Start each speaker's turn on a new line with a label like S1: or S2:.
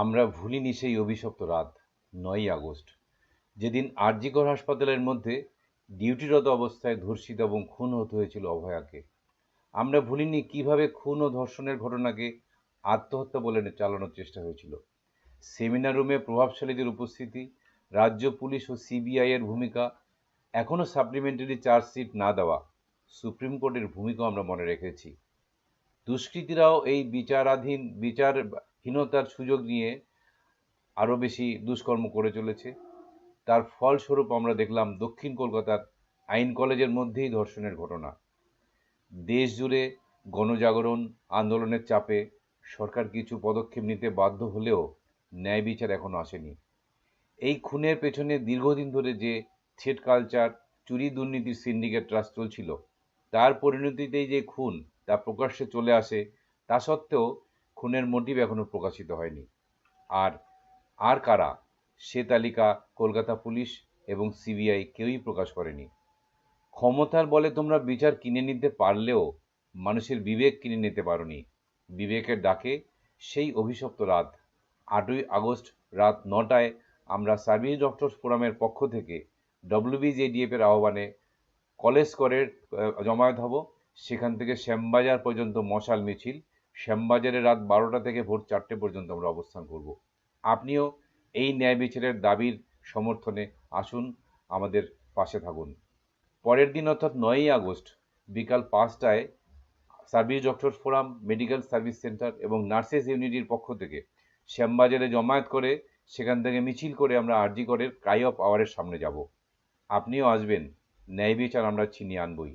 S1: আমরা ভুলিনি সেই অভিশপ্ত রাত, নয়ই আগস্ট। যেদিন আরজিকর হাসপাতালের মধ্যে ডিউটিরত অবস্থায় ধর্ষিত এবং খুন হতে হয়েছিল অভয়াকে। আমরা ভুলিনি কীভাবে খুন ও ধর্ষণের ঘটনাকে আত্মহত্যা বলে চালানোর চেষ্টা হয়েছিল। সেমিনার রুমে প্রভাবশালীদের উপস্থিতি, রাজ্য পুলিশ ও সিবিআই এর ভূমিকা এখনও সাপ্লিমেন্টারি চার্জশিট না দেওয়া, সুপ্রিম কোর্টের ভূমিকা আমরা মনে রেখেছি। দুষ্কৃতীরাও এই বিচারাধীন বিচারহীনতার সুযোগ নিয়ে আরও বেশি দুষ্কর্ম করে চলেছে। তার ফলস্বরূপ আমরা দেখলাম দক্ষিণ কলকাতার আইন কলেজের মধ্যেই ধর্ষণের ঘটনা। দেশ জুড়ে গণজাগরণ আন্দোলনের চাপে সরকার কিছু পদক্ষেপ নিতে বাধ্য হলেও ন্যায় বিচার এখনও আসেনি। এই খুনের পেছনে দীর্ঘদিন ধরে যে থ্রেড কালচার, চুরি দুর্নীতির সিন্ডিকেট ট্রাস্ট চলছিল, তার পরিণতিতেই যে খুন তা প্রকাশ্যে চলে আসে, তা সত্ত্বেও খুনের মোটিভ এখনও প্রকাশিত হয়নি। আর আর কারা? সে তালিকা কলকাতা পুলিশ এবং সিবিআই কেউই প্রকাশ করেনি। ক্ষমতার বলে তোমরা বিচার কিনে নিতে পারলেও মানুষের বিবেক কিনে নিতে পারোনি। বিবেকের ডাকে সেই অভিশপ্ত রাত। আটই আগস্ট রাত নটায় আমরা সার্ভিস ডক্টর ফোরামের পক্ষ থেকে ডব্লিউবিজেডিএফ এর আহ্বানে কলেজ করের জমায়েত হব। সেখান থেকে শ্যামবাজার পর্যন্ত মশাল মিছিল। শ্যামবাজারে রাত বারোটা থেকে ভোর চারটে পর্যন্ত আমরা অবস্থান করব। আপনিও এই ন্যায় বিচারের দাবির সমর্থনে আসুন, আমাদের পাশে থাকুন। পরের দিন অর্থাৎ নয়ই আগস্ট, বিকাল পাঁচটায় service doctor forum, medical service centre এবং নার্সেস ইউনিটির পক্ষ থেকে শ্যামবাজারে জমায়েত করে সেখান থেকে মিছিল করে আমরা আরজি করের ক্রাই অফ আওয়ারের সামনে যাব। আপনিও আসবেন, ন্যায় বিচার আমরা ছিনিয়ে আনবই।